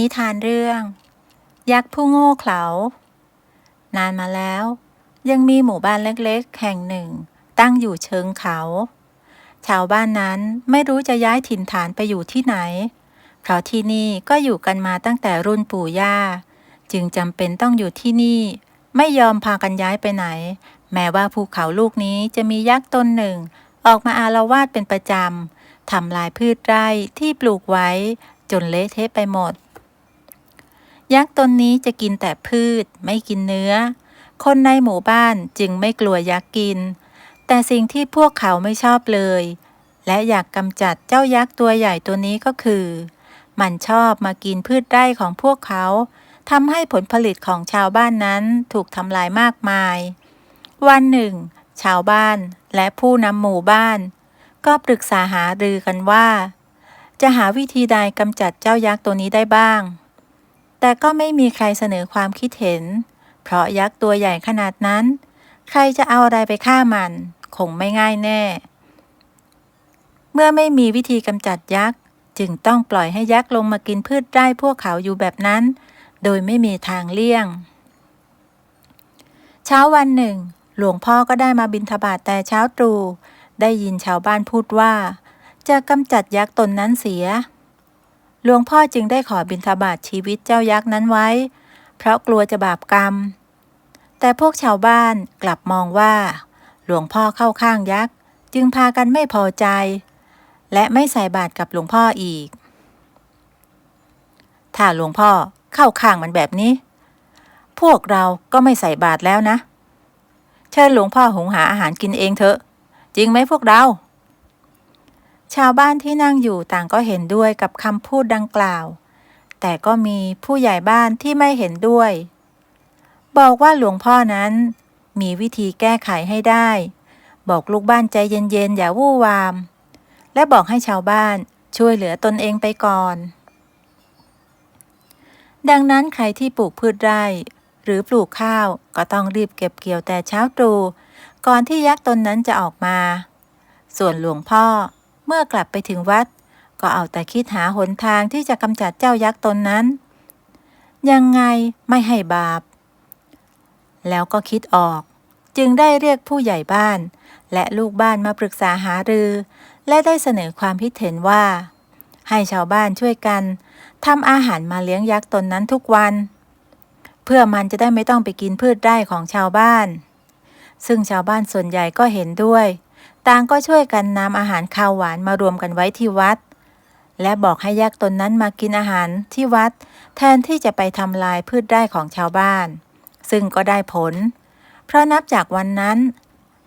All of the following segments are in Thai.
นิทานเรื่อง ยักษ์ผู้โง่เขลานานมาแล้ว ยังมีหมู่บ้านเล็กๆ แห่งหนึ่ง ตั้งอยู่เชิงเขา ชาวบ้านนั้นไม่รู้จะย้ายถิ่นฐานไปอยู่ที่ไหน เพราะที่นี่ก็อยู่กันมาตั้งแต่รุ่นปู่ย่า จึงจำเป็นต้องอยู่ที่นี่ ไม่ยอมพากันย้ายไปไหน แม้ว่าภูเขาลูกนี้จะมียักษ์ตนหนึ่ง ออกมาอารวาสเป็นประจำทำลายพืชไร่ที่ปลูกไว้จนเละเทะไปหมด ยักษ์ตนนี้จะกินแต่พืชไม่กินเนื้อ คนในหมู่บ้านจึงไม่กลัวยักษ์กิน แต่สิ่งที่พวกเขาไม่ชอบเลย และอยากกำจัดเจ้ายักษ์ตัวใหญ่ตัวนี้ก็คือ มันชอบมากินพืชไร่ของพวกเขาทำให้ผลผลิตของชาวบ้านนั้นถูกทำลายมากมาย วันหนึ่ง ชาวบ้านและผู้นำหมู่บ้าน ก็ปรึกษาหารือกันว่า จะหาวิธีใดกำจัดเจ้ายักษ์ตัวนี้ได้บ้าง แต่ก็ไม่มีใครเสนอความคิดเห็น เพราะยักษ์ตัวใหญ่ขนาดนั้น ใครจะเอาอะไรไปฆ่ามัน คงไม่ง่ายแน่ เมื่อไม่มีวิธีกำจัดยักษ์ จึงต้องปล่อยให้ยักษ์ลงมากินพืชไร่พวกเขาอยู่แบบนั้น โดยไม่มีทางเลี่ยง เช้าวันหนึ่ง หลวงพ่อก็ได้มาบิณฑบาตแต่เช้าตรู่ได้ยินชาวบ้านพูดว่า จะกำจัดยักษ์ตนนั้นเสีย หลวงพ่อจึงได้ขอบิณฑบาตชีวิตเจ้ายักษ์นั้นไว้ เพราะกลัวจะบาปกรรม แต่พวกชาวบ้านกลับมองว่า หลวงพ่อเข้าข้างยักษ์ จึงพากันไม่พอใจ และไม่ใส่บาตรกับหลวงพ่ออีก ถ้าหลวงพ่อเข้าข้างมันแบบนี้ พวกเราก็ไม่ใส่บาตรแล้วนะ เชิญหลวงพ่อหุงหาอาหารกินเองเถอะ จริงไหมพวกเรา ชาวบ้านที่นั่งอยู่ต่างก็เห็นด้วยกับคำพูดดังกล่าว แต่ก็มีผู้ใหญ่บ้านที่ไม่เห็นด้วย บอกว่าหลวงพ่อนั้น มีวิธีแก้ไขให้ได้ บอกลูกบ้านใจเย็นๆอย่าวู่วาม และบอกให้ชาวบ้านช่วยเหลือตนเองไปก่อน ดังนั้นใครที่ปลูกพืชไร่ หรือปลูกข้าวก็ต้องรีบเก็บเกี่ยวแต่เช้าตรู่ก่อนที่ยักษ์ตนนั้นจะออกมา ส่วนหลวงพ่อ เมื่อกลับไปถึงวัด ก็เอาแต่คิดหาหนทางที่จะกำจัดเจ้ายักษ์ตนนั้น ยังไงไม่ให้บาป แล้วก็คิดออก จึงได้เรียกผู้ใหญ่บ้าน และลูกบ้านมาปรึกษาหารือ และได้เสนอความคิดเห็นว่า ให้ชาวบ้านช่วยกันทำอาหารมาเลี้ยงยักษ์ตนนั้นทุกวัน เพื่อมันจะได้ไม่ต้องไปกินพืชไร่ของชาวบ้าน ซึ่งชาวบ้านส่วนใหญ่ก็เห็นด้วย ต่างก็ช่วยกันนำอาหารข้าวหวานมารวมกันไว้ที่วัด และบอกให้ยักษ์ตนนั้นมากินอาหารที่วัด แทนที่จะไปทำลายพืชไร่ของชาวบ้าน ซึ่งก็ได้ผล เพราะนับจากวันนั้น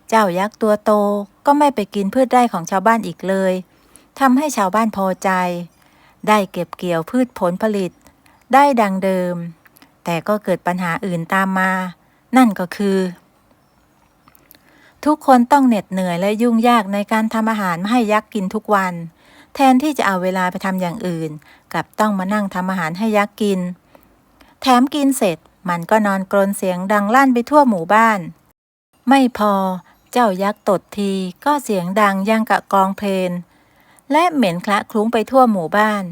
เจ้ายักษ์ตัวโตก็ไม่ไปกินพืชไร่ของชาวบ้านอีกเลยทำให้ชาวบ้านพอใจ ได้เก็บเกี่ยวพืชผลผลิต ได้ดังเดิม แต่ก็เกิดปัญหาอื่นตามมา นั่นก็คือ ทุกคนต้องเหน็ดเหนื่อยและยุ่งยากในการทำอาหารมาให้ยักษ์กินทุกวัน แทนที่จะเอาเวลาไปทำอย่างอื่น กลับต้องมานั่งทำอาหารให้ยักษ์กิน แถมกินเสร็จมันก็นอนกรนเสียงดังลั่นไปทั่วหมู่บ้าน ไม่พอเจ้ายักษ์ตดทีก็เสียงดังยังกะกองเพลน และเหม็นคละคลุ้งไปทั่วหมู่บ้าน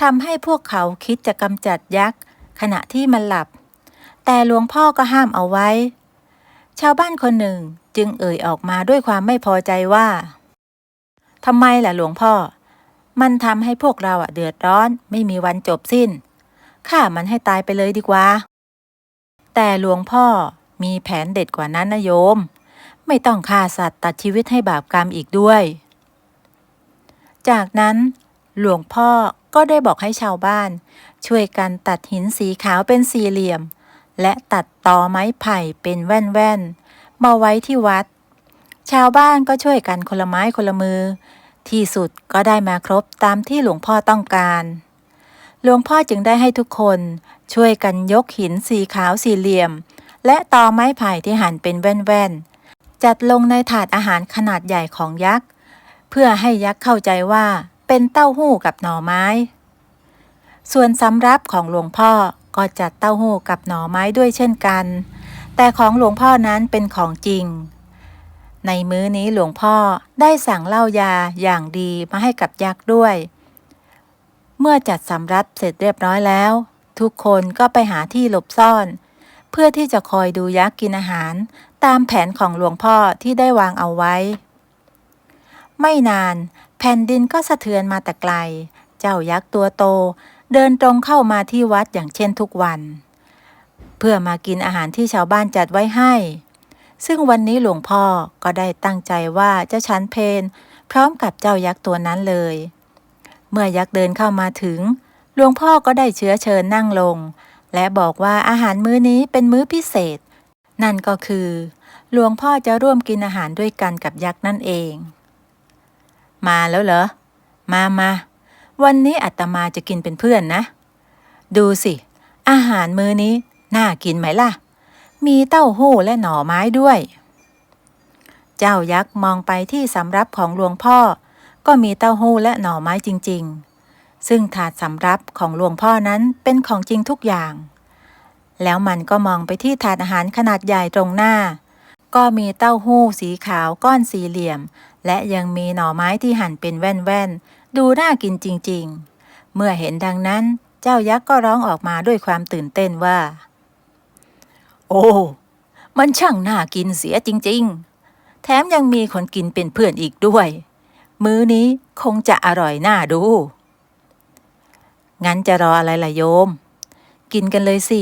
ทำให้พวกเขาคิดจะกำจัดยักษ์ขณะที่มันหลับ แต่หลวงพ่อก็ห้ามเอาไว้ ชาวบ้านคนหนึ่ง จึงเอ่ยออกมาด้วยความไม่พอใจว่าทำไมล่ะหลวงพ่อ มันทำให้พวกเราอะเดือดร้อนไม่มีวันจบสิ้นฆ่ามันให้ตายไปเลยดีกว่า แต่หลวงพ่อมีแผนเด็ดกว่านั้นนะโยม ไม่ต้องฆ่าสัตว์ตัดชีวิตให้บาปกรรมอีกด้วย จากนั้น หลวงพ่อก็ได้บอกให้ชาวบ้าน ช่วยกันตัดหินสีขาวเป็นสี่เหลี่ยม และตัดตอไม้ไผ่เป็นแว่นๆ มาไว้ที่วัด ชาวบ้านก็ช่วยกันคนละไม้คนละมือ ที่สุดก็ได้มาครบตามที่หลวงพ่อต้องการ หลวงพ่อจึงได้ให้ทุกคนช่วยกันยกหินสีขาวสี่เหลี่ยม และตอไม้ไผ่ที่หั่นเป็นแว่นๆ จัดลงในถาดอาหารขนาดใหญ่ของยักษ์ เพื่อให้ยักษ์เข้าใจว่าเป็นเต้าหู้กับหน่อไม้ ส่วนสำรับของหลวงพ่อก็จัดเต้าหู้กับหน่อไม้ด้วยเช่นกัน แต่ของหลวงพ่อนั้นเป็นของจริง ในมื้อนี้หลวงพ่อได้สั่งเหล้ายาอย่างดีมาให้กับยักษ์ด้วย เมื่อจัดสำรับเสร็จเรียบร้อยแล้ว ทุกคนก็ไปหาที่หลบซ่อน เพื่อที่จะคอยดูยักษ์กินอาหาร ตามแผนของหลวงพ่อที่ได้วางเอาไว้ ไม่นาน แผ่นดินก็สะเทือนมาแต่ไกล เจ้ายักษ์ตัวโต เดินตรงเข้ามาที่วัดอย่างเช่นทุกวัน เพื่อมากินอาหารที่ชาวบ้านจัดไว้ให้ ซึ่งวันนี้หลวงพ่อก็ได้ตั้งใจว่าจะฉันเพนพร้อมกับเจ้ายักษ์ตัวนั้นเลย เมื่อยักษ์เดินเข้ามาถึง หลวงพ่อก็ได้เชื้อเชิญนั่งลง และบอกว่าอาหารมื้อนี้เป็นมื้อพิเศษ นั่นก็คือ หลวงพ่อจะร่วมกินอาหารด้วยกันกับยักษ์นั่นเอง มาแล้วเหรอ มามา วันนี้อาตมาจะกินเป็นเพื่อนนะ ดูสิ อาหารมื้อนี้ น่ากินไหมล่ะ มีเต้าหู้และหน่อไม้ด้วย เจ้ายักษ์มองไปที่สำรับของหลวงพ่อ ก็มีเต้าหู้และหน่อไม้จริง ๆ ซึ่งถาดสำรับของหลวงพ่อนั้นเป็นของจริงทุกอย่าง แล้วมันก็มองไปที่ถาดอาหารขนาดใหญ่ตรงหน้า ก็มีเต้าหู้สีขาวก้อนสี่เหลี่ยม และยังมีหน่อไม้ที่หั่นเป็นแว่นๆ ดูน่ากินจริง ๆ เมื่อเห็นดังนั้นเจ้ายักษ์ก็ร้องออกมาด้วยความตื่นเต้นว่า โอ้ มันช่างน่ากินเสียจริง ๆ แถมยังมีคนกินเป็นเพื่อนอีกด้วย มื้อนี้คงจะอร่อยน่าดู งั้นจะรออะไรล่ะโยม กินกันเลยสิ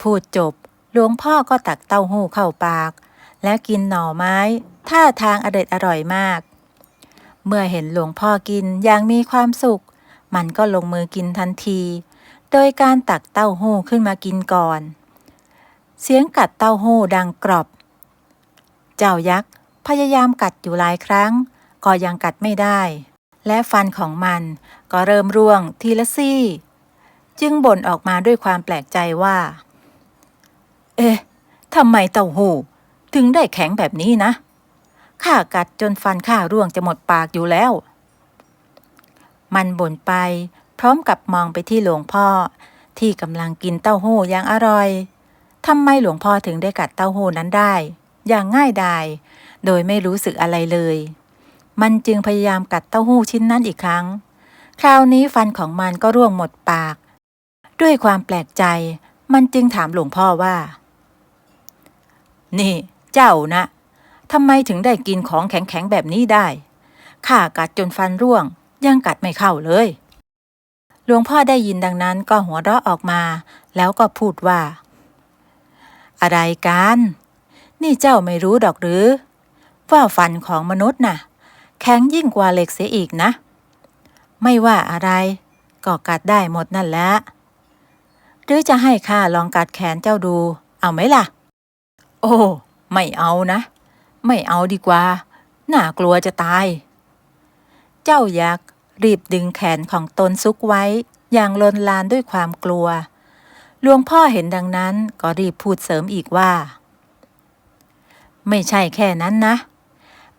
พูดจบหลวงพ่อก็ตักเต้าหู้เข้าปาก และกินหน่อไม้ ท่าทางอเด็ดอร่อยมาก เมื่อเห็นหลวงพ่อกินอย่างมีความสุข มันก็ลงมือกินทันที โดยการตักเต้าหู้ขึ้นมากินก่อน เสียงกัดเต้าหู้ดังกรอบ เจ้ายักษ์พยายามกัดอยู่หลายครั้ง ก็ยังกัดไม่ได้ และฟันของมันก็เริ่มร่วงทีละซี่ จึงบ่นออกมาด้วยความแปลกใจว่า เอ๊ะทำไมเต้าหู้ถึงได้แข็งแบบนี้นะข้ากัดจนฟันข้าร่วงจะหมดปากอยู่แล้ว มันบ่นไปพร้อมกับมองไปที่หลวงพ่อที่กำลังกินเต้าหู้อย่างอร่อย ทำไมหลวงพ่อถึงได้กัดเต้าหู้นั้นได้ อย่างง่ายดาย โดยไม่รู้สึกอะไรเลย มันจึงพยายามกัดเต้าหู้ชิ้นนั้นอีกครั้ง คราวนี้ฟันของมันก็ร่วงหมดปาก ด้วยความแปลกใจ มันจึงถามหลวงพ่อว่า นี่ เจ้านะทำไมถึงได้กินของแข็งๆแบบนี้ได้ ข้ากัดจนฟันร่วง ยังกัดไม่เข้าเลย หลวงพ่อได้ยินดังนั้นก็หัวเราะออกมา แล้วก็พูดว่า อะไรกัน นี่เจ้าไม่รู้ดอกหรือ ว่าฟันของมนุษย์น่ะ แข็งยิ่งกว่าเหล็กเสียอีกนะ ไม่ว่าอะไรก็กัดได้หมดนั่นแหละหรือจะให้ข้าลองกัดแขนเจ้าดู เอาไหมล่ะ โอ้ ไม่เอานะ ไม่เอาดีกว่า น่ากลัวจะตาย เจ้ายักษ์รีบดึงแขนของตนซุกไว้ อย่างลนลานด้วยความกลัว หลวงพ่อเห็นดังนั้นก็รีบพูดเสริมอีกว่า ไม่ใช่แค่นั้นนะ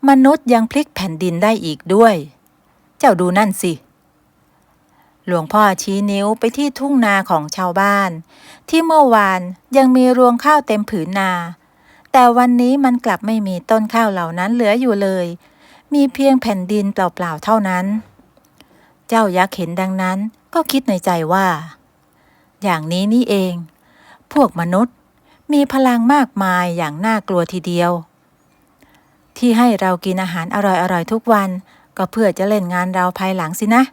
มนุษย์ยังพลิกแผ่นดินได้อีกด้วย เจ้าดูนั่นสิ หลวงพ่อชี้นิ้วไปที่ทุ่งนาของชาวบ้าน ที่เมื่อวานยังมีรวงข้าวเต็มผืนนา แต่วันนี้มันกลับไม่มีต้นข้าวเหล่านั้นเหลืออยู่เลย มีเพียงแผ่นดินเปล่าๆเท่านั้น เจ้ายักษ์เห็นดังนั้นก็คิดในใจว่า อย่างนี้นี่เอง พวกมนุษย์มีพลังมากมายอย่างน่ากลัวทีเดียว ที่ให้เรากินอาหารอร่อยๆทุกวัน ก็เพื่อจะเล่นงานเราภายหลังสินะ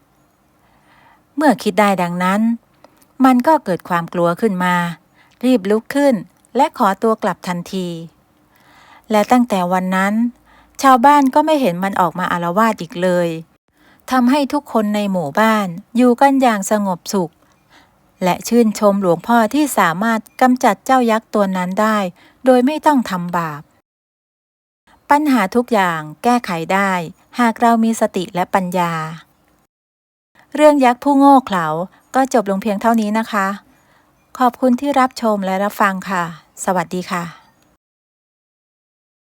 เมื่อคิดได้ดังนั้น มันก็เกิดความกลัวขึ้นมา รีบลุกขึ้นและขอตัวกลับทันที และตั้งแต่วันนั้น ชาวบ้านก็ไม่เห็นมันออกมาอารวาสอีกเลยทำให้ทุกคนในหมู่บ้านอยู่กันอย่างสงบสุข และชื่นชมหลวงพ่อที่สามารถกำจัดเจ้ายักษ์ตัวนั้นได้ โดยไม่ต้องทำบาป ปัญหาทุกอย่างแก้ไขได้ หากเรามีสติและปัญญา เรื่องยักษ์ผู้โง่เขลาก็จบลงเพียงเท่านี้นะคะ ขอบคุณที่รับชมและรับฟังค่ะ สวัสดีค่ะ